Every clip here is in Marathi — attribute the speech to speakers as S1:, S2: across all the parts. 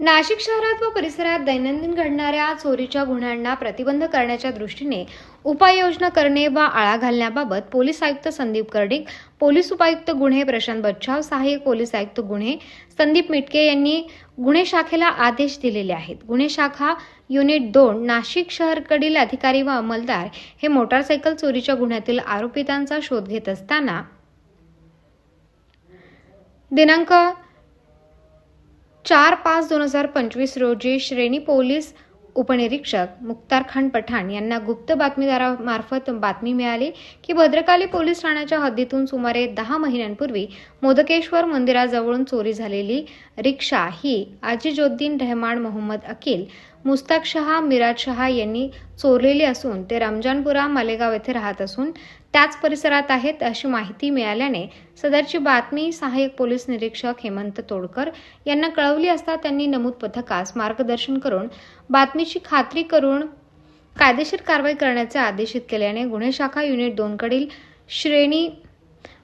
S1: नाशिक शहरात व परिसरात दैनंदिन घडणाऱ्या चोरीच्या गुन्ह्यांना प्रतिबंध करण्याच्या दृष्टीने उपाययोजना करणे व आळा घालण्याबाबत पोलीस आयुक्त संदीप कर्डिक पोलीस उपायुक्त गुन्हे प्रशांत बच्छाव सहाय्यक पोलीस आयुक्त गुन्हे संदीप मिटके यांनी गुन्हे शाखेला आदेश दिलेले आहेत. गुन्हे शाखा युनिट दोन नाशिक शहरकडील अधिकारी व अंमलदार हे मोटारसायकल चोरीच्या गुन्ह्यातील आरोपितांचा शोध घेत असताना दिनांक चार पाच दोन हजार पंचवीस रोजी श्रेणी पोलीस उपनिरीक्षक मुक्तार खान पठाण यांना गुप्त बातमीदारामार्फत बातमी मिळाली की भद्रकाली पोलीस ठाण्याच्या हद्दीतून सुमारे दहा महिन्यांपूर्वी मोदकेश्वर मंदिराजवळून चोरी झालेली रिक्षा ही आजिजोद्दीन रहमान मोहम्मद अकील मुस्ताक शहा मिराज शहा यांनी चोरलेली असून ते रमजानपुरा मालेगाव येथे राहत असून त्याच परिसरात आहेत अशी माहिती मिळाल्याने सदरची बातमी सहाय्यक पोलीस निरीक्षक हेमंत तोडकर यांना कळवली असता त्यांनी नमूद पथकास मार्गदर्शन करून बातमीची खात्री करून कायदेशीर कारवाई करण्याचे आदेशित केल्याने गुन्हे शाखा युनिट दोनकडील श्रेणी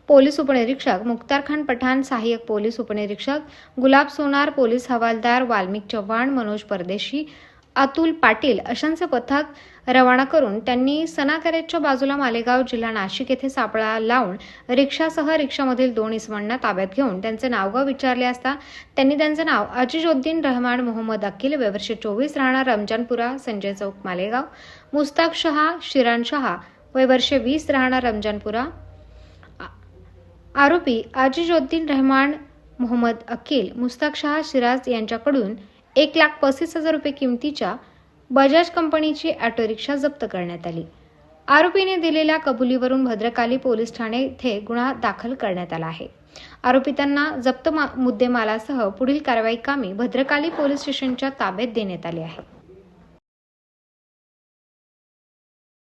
S1: पोलीस उपनिरीक्षक मुख्तार खान पठाण सहाय्यक पोलीस उपनिरीक्षक गुलाब सोनार पोलीस हवालदार वाल्मिक चव्हाण मनोज परदेशी अतुल पाटील अशांचं पथक रवाना करून त्यांनी सनाकॅरेजच्या बाजूला मालेगाव जिल्हा नाशिक येथे सापळा लावून रिक्षासह रिक्षामधील दोन इसमांना ताब्यात घेऊन त्यांचे नावगाव विचारले असता त्यांनी त्यांचं नाव अजिजुद्दीन रहमान मोहम्मद अकील वर्ष चोवीस राहणार रमजानपुरा संजय चौक मालेगाव. मुस्ताक शहा शिरान शहा वर्षे वीस राहणार रमजानपुरा. आरोपी अजिजोद्दीन रहमान मोहम्मद अकील मुस्ताक शहा शिराज यांच्याकडून एक लाख पस्तीस हजार रुपये किमतीच्या बजाज कंपनीची ऑटो रिक्षा जप्त करण्यात आली. आरोपीने दिलेल्या कबुलीवरून भद्रकाली पोलीस ठाणे येथे गुन्हा दाखल करण्यात आला आहे. आरोपितांना जप्त मा- मुद्देमालासह पुढील कारवाई कामी भद्रकाली पोलीस स्टेशनच्या ताब्यात देण्यात आले आहे.